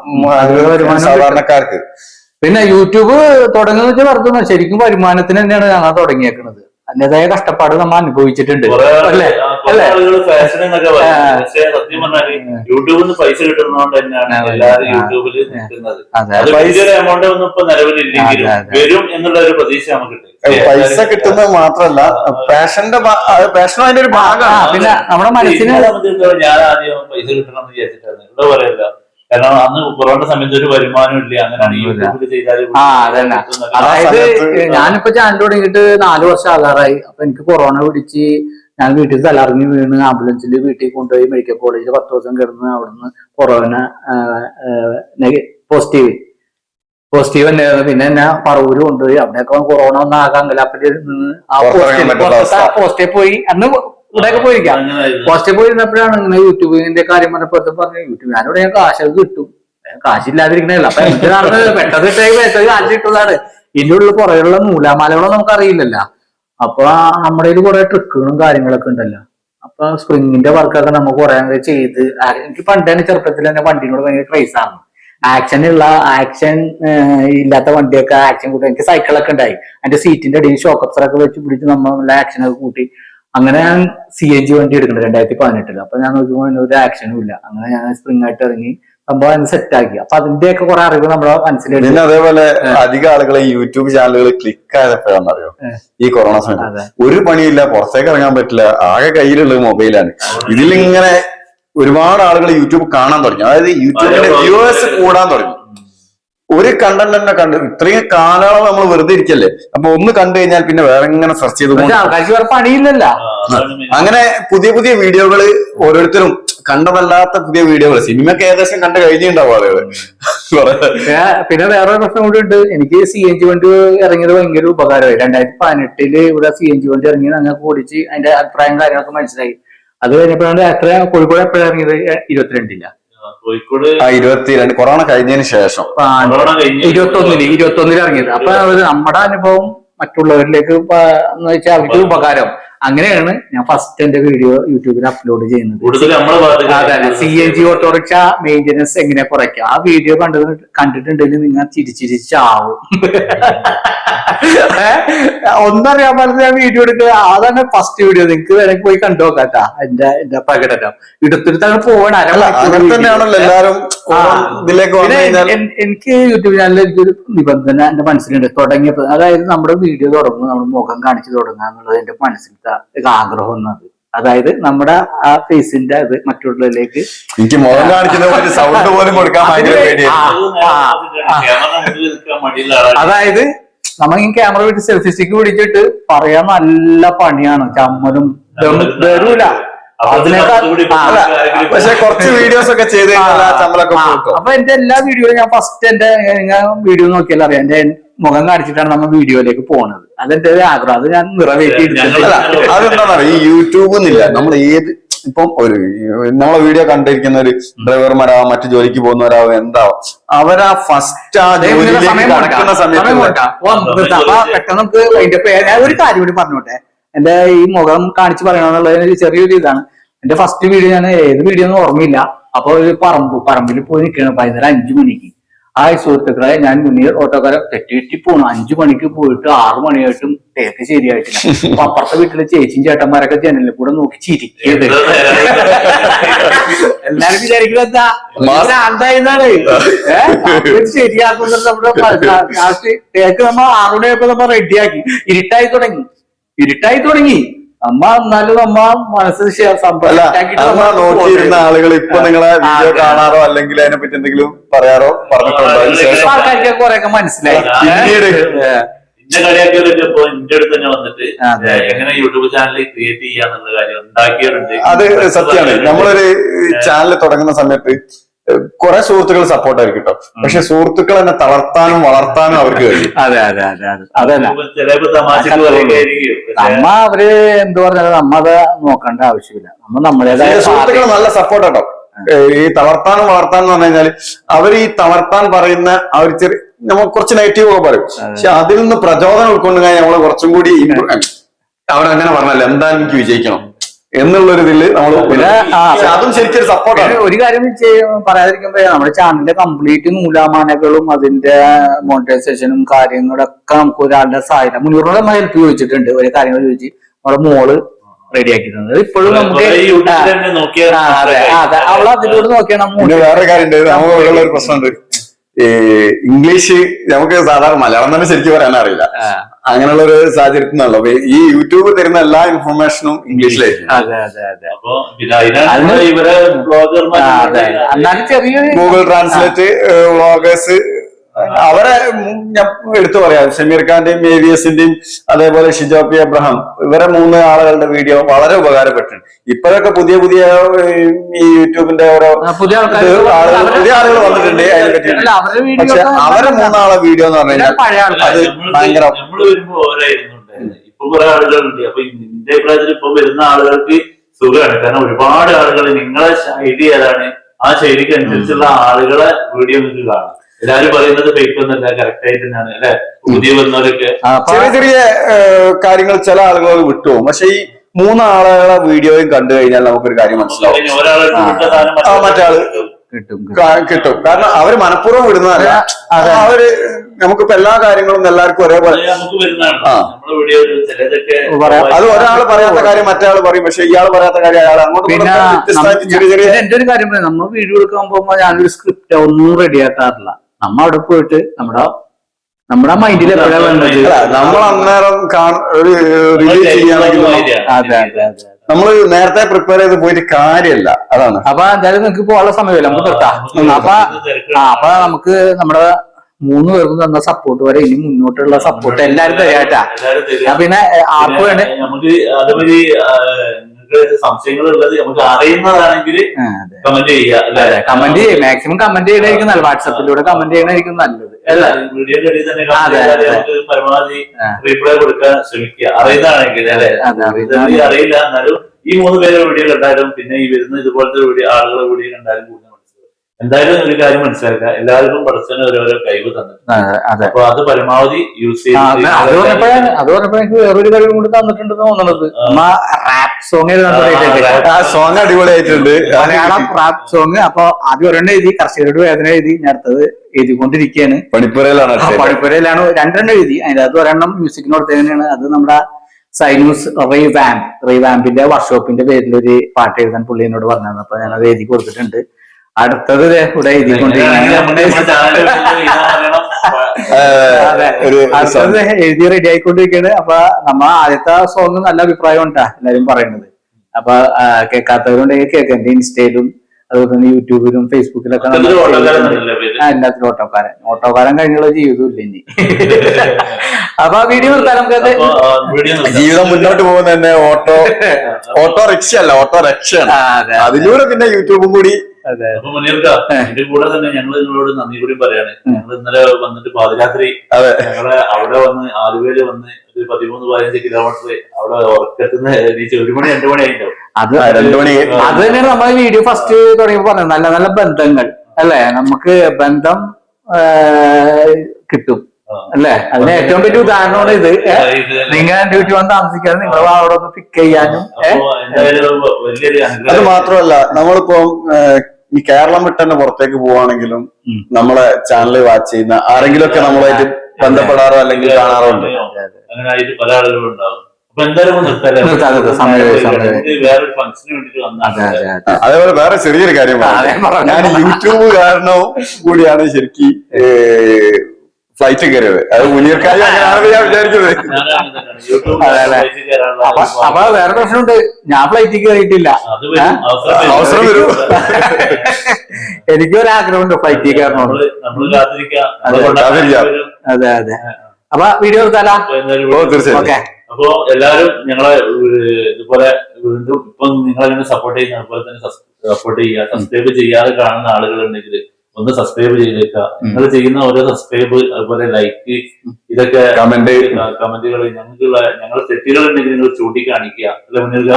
സാധാരണക്കാർക്ക്. പിന്നെ യൂട്യൂബ് തുടങ്ങുന്ന വെച്ചാൽ വെറുതെ ശരിക്കും വരുമാനത്തിന് തന്നെയാണ് ഞങ്ങൾ തുടങ്ങിയേക്കുന്നത് അതിന്റെതായ കഷ്ടപ്പാട് നമ്മൾ അനുഭവിച്ചിട്ടുണ്ട്. അല്ലേ? അല്ലേ? ആളുകൾ ഫാഷൻ എന്നൊക്കെ പറയും ആ. സത്യം പറഞ്ഞാൽ യൂട്യൂബിൽ പൈസ കിട്ടുന്നതുകൊണ്ട് തന്നെയാണ് എല്ലാവരും യൂട്യൂബിൽ നിൽക്കുന്നത്. അതെ അത് വലിയൊരു എമൗണ്ട് ഒന്നും ഇപ്പൊ നിലവിലില്ലെങ്കിലും അതെ, അതെ. വരും എന്നുള്ള ഒരു പ്രതീക്ഷ നമുക്കുണ്ട് പൈസ കിട്ടുന്നത് മാത്രല്ല പാഷന്റെ പാഷനും അതിന്റെ ഒരു ഭാഗമാണ്. പിന്നെ നമ്മുടെ മനസ്സിന് ഞാൻ ആദ്യം പൈസ കിട്ടണം എന്ന് വിചാരിച്ചിട്ടാണ് ഇവിടെ പറയല്ല കാരണം അന്ന് കൊറോണ സമയത്ത് ഒരു വരുമാനം ഇല്ല. അങ്ങനെയാണ്. യൂട്യൂബിൽ ആ, അതന്നെ. അതായത് ഞാനിപ്പോ ചാനൽ തുടങ്ങിയിട്ട് നാല് വർഷം ആകാറായി. അപ്പൊ എനിക്ക് കൊറോണ പിടിച്ച് ഞാൻ വീട്ടിൽ തലറിഞ്ഞ് വീണ് ആംബുലൻസിൽ വീട്ടിൽ കൊണ്ടുപോയി മെഡിക്കൽ കോളേജിൽ പത്ത് ദിവസം കിടന്ന് അവിടുന്ന് കൊറോണ പോസിറ്റീവ് പോസിറ്റീവ് തന്നെയായിരുന്നു. പിന്നെ എന്നെ പറവൂര് കൊണ്ടുപോയി. അവിടെയൊക്കെ കൊറോണ ഒന്നും ആകാൻ നിന്ന് ആ അവസ്ഥ. പോസ്റ്റേ പോയി. അന്ന് ഇവിടെയൊക്കെ പോയിരിക്കാം. ഫസ്റ്റ് പോസ്റ്റേ പോയിരുന്നപ്പോഴാണ് ഇങ്ങനെ യൂട്യൂബിന്റെ കാര്യം പറഞ്ഞപ്പോ പറഞ്ഞു യൂട്യൂബ്. ഞാനിവിടെ ഞാൻ കാശ് കിട്ടും. കാശില്ലാതിരിക്കണല്ല. അപ്പൊ എന്തിനാണ് പെട്ടെന്ന് ഇട്ടേക്ക് പെട്ടെന്ന് കാശ് കിട്ടുന്നതാണ്. ഇതിന്റെ ഉള്ളിൽ നൂലാമാലകളോ നമുക്ക് അറിയില്ലല്ലോ. അപ്പൊ നമ്മുടെ കയ്യിൽ കുറെ ട്രിക്കുകളും കാര്യങ്ങളൊക്കെ ഉണ്ടല്ലോ. അപ്പൊ സ്പ്രിങ്ങിന്റെ വർക്കൊക്കെ നമുക്ക് കുറെ ചെയ്ത് എനിക്ക് പണ്ട് തന്നെ ചെറുപ്പത്തിൽ തന്നെ വണ്ടിനോട് ഭയങ്കര ക്രൈസ് ആണ് ആക്ഷൻ ഉള്ള ആക്ഷൻ ഇല്ലാത്ത വണ്ടിയൊക്കെ ആക്ഷൻ കൂട്ടി. എനിക്ക് സൈക്കിളൊക്കെ ഉണ്ടായി. അതിന്റെ സീറ്റിന്റെ അടിയിൽ ഷോക്കപ്സറൊക്കെ വെച്ച് പിടിച്ച് നമ്മൾ ആക്ഷനൊക്കെ കൂട്ടി. അങ്ങനെ ഞാൻ സി എൻ ജി വണ്ടി എടുക്കുന്നത് രണ്ടായിരത്തി പതിനെട്ടിൽ അപ്പൊ ഞാൻ നോക്കുമ്പോൾ ഒരു ആക്ഷനും ഇല്ല. അങ്ങനെ ഞാൻ സ്പ്രിംഗ് ആയിട്ട് ഇറങ്ങി. സംഭവം അതിന് സെറ്റ് ആക്കി. അപ്പൊ അതിന്റെയൊക്കെ കുറെ അറിവ് നമ്മുടെ മനസ്സിലുണ്ട്. പിന്നെ അതേപോലെ അധികം ആളുകളെ യൂട്യൂബ് ചാനലുകൾ ക്ലിക്ക് ആയപ്പോഴാണെന്നറിയോ ഈ കൊറോണ സമയത്ത്. ഒരു പണിയില്ല പുറത്തേക്ക് ഇറങ്ങാൻ പറ്റില്ല. ആകെ കയ്യിലുള്ളത് മൊബൈലാണ് ഇതിലിങ്ങനെ ഒരുപാട് ആളുകൾ യൂട്യൂബ് കാണാൻ തുടങ്ങി. അതായത് യൂട്യൂബിന്റെ വ്യൂവേഴ്സ് കൂടാൻ തുടങ്ങി. ഒരു കണ്ടന്റ് തന്നെ കണ്ട് ഇത്രയും കാലയളവ് നമ്മൾ വെറുതെ ഇരിക്കല്ലേ? അപ്പൊ ഒന്ന് കണ്ടു കഴിഞ്ഞാൽ പിന്നെ വേറെ ഇങ്ങനെ സെർച്ച് ചെയ്ത്. വേറെ പണിയില്ലല്ലോ. അങ്ങനെ പുതിയ പുതിയ വീഡിയോകൾ ഓരോരുത്തരും കണ്ടതല്ലാത്ത പുതിയ വീഡിയോകൾ. സിനിമയൊക്കെ ഏകദേശം കണ്ടു കഴിഞ്ഞിട്ടുണ്ടാവും ആളുകൾ പിന്നെ വേറെ പ്രശ്നം കൂടി ഉണ്ട്. എനിക്ക് സി എൻ ജി വണ്ടി ഇറങ്ങിയത് ഭയങ്കര ഉപകാരമായി. രണ്ടായിരത്തി പതിനെട്ടിൽ ഇവിടെ സി എൻ ജി വണ്ടി ഇറങ്ങി ഞങ്ങൾക്ക് ഓടിച്ച് അതിന്റെ അഭിപ്രായം കാര്യങ്ങളൊക്കെ മനസ്സിലായി. അത് കഴിഞ്ഞപ്പോഴാണ് എത്ര കോഴിക്കോട് എപ്പോഴാണ് ഇറങ്ങിയത്? ഇരുപത്തിരണ്ടില്ല കോഴിക്കോട് ആ ഇരുപത്തിരണ്ട് കൊറോണ കഴിഞ്ഞതിന് ശേഷം. ഇരുപത്തൊന്നിൽ കഴിഞ്ഞ് ഇരുപത്തി ഒന്നിൽ ഇരുപത്തി ഒന്നിൽ ഇറങ്ങിയത്. അപ്പൊ നമ്മുടെ അനുഭവം മറ്റുള്ളവരിലേക്ക് എന്ന് വെച്ചാൽ അവർക്ക് ഉപകാരം. അങ്ങനെയാണ് ഞാൻ ഫസ്റ്റ് എന്റെ വീഡിയോ യൂട്യൂബിൽ അപ്ലോഡ് ചെയ്യുന്നത്. C N G autorickshaw maintenance എങ്ങനെ കുറയ്ക്കാം ആ വീഡിയോ കണ്ടത് കണ്ടിട്ടുണ്ടെങ്കിൽ നിങ്ങൾ ചിരിച്ചിരിച്ചാവും. ഒന്നറിയാൻ പറഞ്ഞ ഞാൻ വീഡിയോ എടുക്കുക അതാണ് ഫസ്റ്റ് വീഡിയോ നിങ്ങൾക്ക് വേണമെങ്കിൽ പോയി കണ്ടു നോക്കാട്ടാ എന്റെ എന്റെ പ്രകടനം. ഇടത്തിടത്താണ് പോകണം അങ്ങനെ തന്നെയാണല്ലോ എല്ലാരും ഇതിലേക്ക് എനിക്ക് യൂട്യൂബ് ചാനലിൽ എനിക്കൊരു നിബന്ധന എന്റെ മനസ്സിലുണ്ട്. തുടങ്ങിയപ്പോ അതായത് നമ്മുടെ വീഡിയോ തുടങ്ങുമ്പോൾ നമ്മൾ മുഖം കാണിച്ചു തുടങ്ങുക എന്നുള്ളത് എന്റെ മനസ്സിലത്തെ ആഗ്രഹം എന്നത്. അതായത് നമ്മുടെ ആ ഫേസിന്റെ അത് മറ്റുള്ളവരിലേക്ക് എനിക്ക് മുഖം കാണിക്കുന്ന ഒരു സൗണ്ട് പോലും കൊടുക്കാൻ അതായത് നമ്മൾ ഈ ക്യാമറ വെച്ച് സെൽഫി സ്റ്റിക്ക് പിടിച്ചിട്ട് പറയാൻ നല്ല പണിയാണ്. ചമ്മലും വരൂല. പക്ഷെ കുറച്ച് വീഡിയോസ് ഒക്കെ ചെയ്ത് അപ്പൊ എന്റെ എല്ലാ വീഡിയോയിലും ഞാൻ ഫസ്റ്റ് എന്റെ ഞാൻ വീഡിയോ നോക്കിയാൽ അറിയാം. എന്റെ മുഖം കാണിച്ചിട്ടാണ് നമ്മൾ വീഡിയോയിലേക്ക് പോണത്. അതെന്റെ ഒരു ആഗ്രഹം. അത് ഞാൻ നിറവേറ്റി ഈ യൂട്യൂബ് എന്നില്ല നമ്മൾ ഏത് ഇപ്പം ഒരു നമ്മളെ വീഡിയോ കണ്ടിരിക്കുന്ന ഒരു ഡ്രൈവർമാരാവാം മറ്റു ജോലിക്ക് പോകുന്നവരാവും എന്താവും അവരാ ഫസ്റ്റ് ആ ജോലിയിലേക്ക് സമയം കടക്കുന്ന സമയത്ത് പെട്ടെന്ന് നമുക്ക് ഒരു കാര്യം കൂടി പറഞ്ഞോട്ടെ? എന്റെ ഈ മുഖം കാണിച്ച് പറയണമെന്നുള്ളത് ഒരു ചെറിയൊരു ഇതാണ്. എന്റെ ഫസ്റ്റ് വീഡിയോ ഞാൻ ഏത് വീഡിയോ ഒന്നും ഓർമ്മയില്ല. അപ്പൊ ഒരു പറമ്പ് പറമ്പിൽ പോയി നിൽക്കണം വൈകുന്നേരം അഞ്ചു മണിക്ക്. ആ സുഹൃത്തുക്കളെ ഞാൻ മുന്നിൽ ഓട്ടോക്കാരെ തെറ്റി പോണു. അഞ്ചു മണിക്ക് പോയിട്ട് ആറു മണിയായിട്ടും തേക്ക് ശരിയായിട്ടില്ല. അപ്പൊ അപ്പുറത്തെ വീട്ടിലെ ചേച്ചിയും ചേട്ടന്മാരൊക്കെ ജനലിൽ കൂടെ നോക്കി നേരം എല്ലാരും വിചാരിക്കുന്നത് ശരിയാക്കുന്നത് നമ്മുടെ ലാസ്റ്റ് തേക്ക് നമ്മ ആറുമണിയായപ്പോ നമ്മൾ റെഡിയാക്കി ഇരുട്ടായി തുടങ്ങി. ഇരുട്ടായി തുടങ്ങി. അമ്മ എന്നാലും അമ്മ നമ്മ നോക്കിയിരുന്ന ആളുകൾ ഇപ്പൊ നിങ്ങളെ വീഡിയോ കാണാറോ അല്ലെങ്കിൽ അതിനെ പറ്റി എന്തെങ്കിലും പറയാറോ? പറഞ്ഞിട്ടുണ്ടോ? ആൾക്കാർക്ക് കുറെയൊക്കെ മനസ്സിലായി. പിന്നീട് ഇന്ന കളിയാക്കി ഇപ്പൊ എന്റെ അടുത്ത് തന്നെ വന്നിട്ട് എങ്ങനെ യൂട്യൂബ് ചാനൽ ക്രിയേറ്റ് ചെയ്യാന്നുള്ള കാര്യം ഉണ്ടാക്കിയിട്ടുണ്ട് അത് സത്യമാണ്. നമ്മളൊരു ചാനൽ തുടങ്ങുന്ന സമയത്ത് കുറെ സുഹൃത്തുക്കൾ സപ്പോർട്ട് ആയിരിക്കും കേട്ടോ പക്ഷെ സുഹൃത്തുക്കൾ എന്നെ തളർത്താനും വളർത്താനും അവർക്ക് കഴിയും. അതെ അതെ അതെ അതെ. നമ്മ അവർ എന്ത് പറഞ്ഞാലും നമ്മ അത് നോക്കേണ്ട ആവശ്യമില്ല. നമ്മ നമ്മുടേതായ സുഹൃത്തുക്കൾ നല്ല സപ്പോർട്ട് കേട്ടോ ഈ തളർത്താനും വളർത്താനും എന്ന് പറഞ്ഞു കഴിഞ്ഞാൽ അവർ ഈ തളർത്താൻ പറയുന്ന ആ ഒരു ചെറിയ നമ്മൾ കുറച്ച് നെഗറ്റീവ് ഒക്കെ പറയും. പക്ഷെ അതിൽ നിന്ന് പ്രചോദനം ഉൾക്കൊണ്ട് കഴിഞ്ഞാൽ നമ്മൾ കുറച്ചും കൂടി അവരങ്ങനെ പറഞ്ഞല്ലോ. എന്താ എനിക്ക് വിജയിക്കണം. എന്നുള്ളൊരു ഇതിൽ നമ്മൾ ആ, അതും. ശരിക്കും സപ്പോർട്ട് ഒരു കാര്യം പറയാതിരിക്കുമ്പോ നമ്മുടെ ചാനലിന്റെ കംപ്ലീറ്റ് മൂലാമാനകളും അതിന്റെ മോണിറ്റൈസേഷനും കാര്യങ്ങളൊക്കെ നമുക്ക് ഒരാളുടെ സഹായം മുന്നൂറിനോട് നമ്മൾ ഹെൽപ്പ് ചോദിച്ചിട്ടുണ്ട്. ഒരു കാര്യങ്ങൾ ചോദിച്ച് നമ്മുടെ മോൾ റെഡിയാക്കിയിട്ടുണ്ട് ഇപ്പോഴും നമുക്ക് ആ, അതിലൂടെ നോക്കിയാണ് വേറെ കാര്യം നമുക്ക് ഉള്ള ഒരു പ്രശ്നമുണ്ട്. ഇംഗ്ലീഷ് നമുക്ക് സാധാരണ മലയാളം തന്നെ ശരിക്കും പറയാൻ അറിയില്ല. അങ്ങനെയുള്ള ഒരു സാഹചര്യത്തിൽ നിന്നല്ലോ. ഈ യൂട്യൂബ് തരുന്ന എല്ലാ ഇൻഫർമേഷനും ഇംഗ്ലീഷിലായിരിക്കും. ഗൂഗിൾ ട്രാൻസ്ലേറ്റ് വ്ളോഗേഴ്സ് അവരെ ഞാൻ എടുത്തു പറയാം. ഷമീർ ഖാന്റെയും ഏവിയസിന്റെയും അതേപോലെ ഷിജോപി അബ്രഹാം ഇവരെ മൂന്ന് ആളുകളുടെ വീഡിയോ വളരെ ഉപകാരപ്പെട്ടിട്ടുണ്ട്. ഇപ്പോഴൊക്കെ പുതിയ പുതിയ ഈ യൂട്യൂബിന്റെ ഓരോ പുതിയ ആൾക്കാർ ആളുകൾ പുതിയ ആളുകൾ വന്നിട്ടുണ്ട് അതിനെ പറ്റി അല്ല, അവരുടെ വീഡിയോ പക്ഷെ അവരെ മൂന്നാളെ വീഡിയോ എന്ന് പറഞ്ഞു കഴിഞ്ഞാൽ അത് ഭയങ്കര നമ്മൾ വരുമ്പോ ഓരായിരുന്നു ഉണ്ടായിരുന്നത്. ഇപ്പൊ കുറെ ആളുകളുണ്ട്. അപ്പൊ എന്റെ അഭിപ്രായത്തിൽ ഇപ്പൊ വരുന്ന ആളുകൾക്ക് സുഖമാണ്. കാരണം ഒരുപാട് ആളുകൾ നിങ്ങളെ ശൈലി ഏതാണ് ആ ശൈലിക്ക് അനുസരിച്ചുള്ള ആളുകളെ വീഡിയോ നിങ്ങൾക്ക് കാണാം. എല്ലാരും പറയുന്നത് ഫേക്ക് ഒന്നല്ല കറക്റ്റ് ആയിട്ട് തന്നെയാണ് അല്ലെ? പുതിയ വന്നവരൊക്കെ ആ, അപ്പൊ ചെറിയ ചെറിയ കാര്യങ്ങൾ ചില ആളുകൾ വിട്ടുപോകും പക്ഷെ ഈ മൂന്നാളുകളെ വീഡിയോയും കണ്ടു കഴിഞ്ഞാൽ നമുക്കൊരു കാര്യം മനസ്സിലാവും. മറ്റാൾ കിട്ടും. കിട്ടും. കാരണം അവർ മനഃപൂർവം വിടുന്നതല്ല. അവർ നമുക്കിപ്പോ എല്ലാ കാര്യങ്ങളും എല്ലാവർക്കും ഒരേപോലെ അത് ഒരാൾ ഒരാൾ പറയാത്ത കാര്യം മറ്റേ പറയും. പക്ഷെ ഇയാൾ പറയാത്ത കാര്യം അയാൾ അങ്ങോട്ട് ചെറിയ ചെറിയ എന്റെ ഒരു കാര്യം പറയാം. നമ്മൾ വീഡിയോ എടുക്കാൻ പോകുമ്പോ ഞാനൊരു സ്ക്രിപ്റ്റ് ഒന്നും റെഡി ആക്കാറില്ല. നമ്മ അവിടെ പോയിട്ട് നമ്മുടെ നമ്മുടെ മൈൻഡിൽ എപ്പോഴാ വേണ്ടത് നമ്മൾ അന്നേരം റിലീസ് അതെ അതെ അതെ നമ്മൾ നേരത്തെ പ്രിപ്പയർ ചെയ്ത് പോയിട്ട് കാര്യമല്ല. അതാണ്. അപ്പൊ എന്തായാലും നിങ്ങൾക്ക് പോകാനുള്ള സമയമല്ല. നമുക്ക് നിർത്താം. അപ്പൊ ആ അപ്പൊ നമുക്ക് നമ്മുടെ മൂന്ന് പേർക്കും തന്ന സപ്പോർട്ട് വരെ ഇനി മുന്നോട്ടുള്ള സപ്പോർട്ട് എല്ലാരും തരാട്ടാ പിന്നെ ആർക്കും നമുക്ക് നിങ്ങൾക്ക് സംശയങ്ങൾ ഉള്ളത് നമുക്ക് അറിയുന്നതാണെങ്കിൽ കമന്റ് ചെയ്യുക? കമന്റ് മാക്സിമം കമന്റ് ചെയ്യണായിരിക്കും നല്ലത്. വാട്സപ്പിലൂടെ കമന്റ് ചെയ്യണായിരിക്കും നല്ലത്. അല്ല വീഡിയോയുടെ ഇടയിൽ തന്നെ. നമുക്ക് പരമാവധി. റീപ്ലൈ കൊടുക്കാൻ ശ്രമിക്കുക. അറിയുന്നതാണെങ്കിൽ അല്ലെ? അറിയില്ല. എന്നാലും ഈ മൂന്ന് പേരുടെ വീഡിയോ കണ്ടാലും പിന്നെ ഈ വരുന്ന ഇതുപോലത്തെ വീഡിയോ ആളുകളുടെ വീഡിയോ കണ്ടാലും എന്തായാലും ഒരു കാര്യം മനസ്സിലാക്കുക. എല്ലാവർക്കും പഠിച്ചതിന് ഓരോരോ കഴിവ് തന്നിട്ടുണ്ട്. അപ്പൊ അത് പരമാവധി യൂസ് ചെയ്ത് അത് പറഞ്ഞപ്പോ എനിക്ക് വേറൊരു കഴിവ് കൂടി തന്നിട്ടുണ്ടെന്ന് തോന്നുന്നത് സോങ് അടിപൊളിയായിട്ടുണ്ട്. മലയാളം റാപ്പ് സോങ് അപ്പൊ ആദ്യം ഒരെണ്ണം എഴുതി കർഷകരുടെ വേദന എഴുതി ഞാൻ അടുത്തത് എഴുതിക്കൊണ്ടിരിക്കുകയാണ്. പണിപ്പുരയിലാണ് പണിപ്പുരയിലാണ് രണ്ടെണ്ണം എഴുതി. അതിന്റെ അത് ഒരെണ്ണം മ്യൂസിക്കിനോട് തന്നെയാണ് അത് നമ്മുടെ സൈനൂസ് റീവാമ്പ് റീവാമ്പിന്റെ വർക്ക്ഷോപ്പിന്റെ പേരിൽ ഒരു പാട്ട് എഴുതാൻ പുള്ളി എന്നോട് പറഞ്ഞത് അപ്പൊ ഞാൻ അത് എഴുതി കൊടുത്തിട്ടുണ്ട്. അടുത്തത് ഇവിടെ അടുത്തത് എഴുതി റെഡി ആയിക്കൊണ്ടിരിക്കുകയാണ് അപ്പൊ നമ്മ ആദ്യത്തെ സോങ് നല്ല അഭിപ്രായം ഉണ്ടാ എല്ലാരും പറയുന്നത്. അപ്പൊ കേൾക്കാത്തവരുണ്ടെങ്കിൽ കേൾക്കാം. എന്റെ ഇൻസ്റ്റയിലും അതുപോലെ തന്നെ യൂട്യൂബിലും ഫേസ്ബുക്കിലൊക്കെ. എല്ലാത്തിലും ഓട്ടോക്കാരൻ. ഓട്ടോക്കാരൻ കഴിഞ്ഞുള്ള ജീവിതം ഇല്ല ഇനി. അപ്പൊ വീഡിയോ ജീവിതം മുന്നോട്ട് പോകുന്ന തന്നെ ഓട്ടോ ഓട്ടോ റിക്ഷ അല്ല ഓട്ടോ റിക്ഷ അതിലൂടെ പിന്നെ യൂട്യൂബും കൂടി അപ്പൊ മുനീർക്ക എന്റെ കൂടെ തന്നെ ഞങ്ങൾ നിങ്ങളോട് നന്ദി കൂടി പറയാണ്. ഞങ്ങൾ ഇന്നലെ വന്നിട്ട് പാതിരാത്രി അതെ. ഞങ്ങളെ അവിടെ വന്ന് ആലുവയിൽ വന്ന് ഒരു പതിമൂന്ന് പതിനഞ്ച് കിലോമീറ്റർ അവിടെ ഉറക്കത്തുനിന്ന് എണീച്ച് ഒരു മണി രണ്ടു മണി. ആയിട്ടുണ്ടാവും അത് അത് തന്നെയാണ് നമ്മൾ വീഡിയോ ഫസ്റ്റ് തുടങ്ങിയപ്പോ പറഞ്ഞത്. നല്ല നല്ല ബന്ധങ്ങൾ അല്ലെ? നമുക്ക് ബന്ധം കിട്ടും. അല്ലെ? അതിന് ഏറ്റവും വലിയ ഉദാഹരണമാണ് ഇത്. നിങ്ങൾ ഡ്യൂട്ടി വന്ന് താമസിക്കാതെ നിങ്ങൾ അവിടെ ഒന്ന് പിക്ക് ചെയ്യാനും അത് മാത്രമല്ല നമ്മളിപ്പോ ഈ കേരളം വിട്ട് തന്നെ പുറത്തേക്ക് പോവാണെങ്കിലും നമ്മളെ ചാനൽ വാച്ച് ചെയ്യുന്ന ആരെങ്കിലും ഒക്കെ നമ്മളായിട്ട് ബന്ധപ്പെടാറോ അല്ലെങ്കിൽ കാണാറോ ഉണ്ട് അങ്ങനെ ആയിട്ട് പല ആളുകളും ഉണ്ടാവും. അതേപോലെ വേറെ ചെറിയൊരു കാര്യം. ഞാൻ യൂട്യൂബ് കാരണവും കൂടിയാണ് ശരിക്കും ഫ്ലൈറ്റ് കയറിയത്. അത് മുനീർക്കായി അങ്ങനെയാണെന്ന് ഞാൻ അതെ, അതെ. കയറാനുള്ള അപ്പൊ അപ്പൊ വേറെ പ്രശ്നമുണ്ട്. ഞാൻ ഫ്ലൈറ്റിൽ കയറിയിട്ടില്ല. അവസരം വരും. എനിക്കൊരു ആഗ്രഹമുണ്ട് ഫ്ലൈറ്റിൽ കയറണോണ്ട് അതെ. അതെ അപ്പൊ വീഡിയോ എടുത്താലോ? തീർച്ചയായും. അപ്പോ എല്ലാവരും ഞങ്ങളെ ഇതുപോലെ വീണ്ടും ഇപ്പം നിങ്ങളെങ്ങനെ സപ്പോർട്ട് ചെയ്യുന്ന അതുപോലെ തന്നെ സപ്പോർട്ട് ചെയ്യുക സബ്സ്ക്രൈബ് ചെയ്യാതെ കാണുന്ന ആളുകളുണ്ടെങ്കിൽ ഒന്ന് സബ്സ്ക്രൈബ് ചെയ്തേക്കുക നിങ്ങൾ ചെയ്യുന്ന ഓരോ സബ്സ്ക്രൈബ് അതുപോലെ ലൈക്ക് ഇതൊക്കെ കമന്റ് കമന്റുകൾ ഞങ്ങൾക്കുള്ള ഞങ്ങൾ തെറ്റുകൾ ഉണ്ടെങ്കിൽ നിങ്ങൾ ചൂണ്ടിക്കാണിക്കുക. അല്ലെ മുന്നിൽ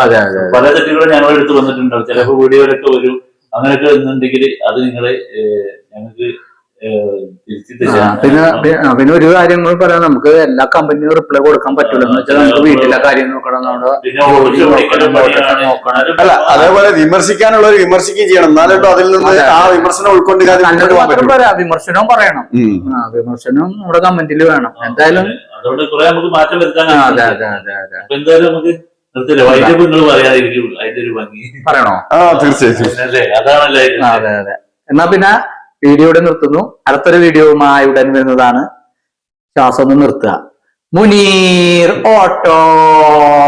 പല തെറ്റുകളും ഞങ്ങൾ എടുത്ത് വന്നിട്ടുണ്ടാവും. ചിലപ്പോൾ വീഡിയോയിലൊക്കെ വരും. അങ്ങനെയൊക്കെ ഉണ്ടെങ്കിൽ അത് നിങ്ങളെ ഞങ്ങൾക്ക് പിന്നെ പിന്നെ ഒരു കാര്യം കൂടി പറയാം. നമുക്ക് എല്ലാ കമ്പനിയും റിപ്ലൈ കൊടുക്കാൻ പറ്റില്ല എന്ന് വെച്ചാൽ നമുക്ക് വീട്ടിലെ കാര്യം നോക്കണം. അല്ല അതേപോലെ വിമർശിക്കാനുള്ള വിമർശിക്കുകയും ചെയ്യണം. എന്നാലും അതിൽ നിന്ന് ആ വിമർശനം ഉൾക്കൊണ്ട് വിമർശനവും പറയണം. വിമർശനം വിമർശനവും നമ്മുടെ കമന്റിൽ വേണം. എന്തായാലും അതുകൊണ്ട് കുറെ നമുക്ക് മാറ്റം വരുത്താൻ ആ, അതെ കഴിയും. അതെ അതെ. അതെ എന്തായാലും നമുക്ക് പറയണോ? ആ തീർച്ചയായും അതാണല്ലേ. അതെ അതെ. എന്നാ പിന്നെ വീഡിയോയുടെ നിർത്തുന്നു. അടുത്തൊരു വീഡിയോവുമായി ഉടൻ വരുന്നതാണ്. ശ്വാസം ഒന്ന് നിർത്തുക. മുനീർ ഓട്ടോക്കാരൻ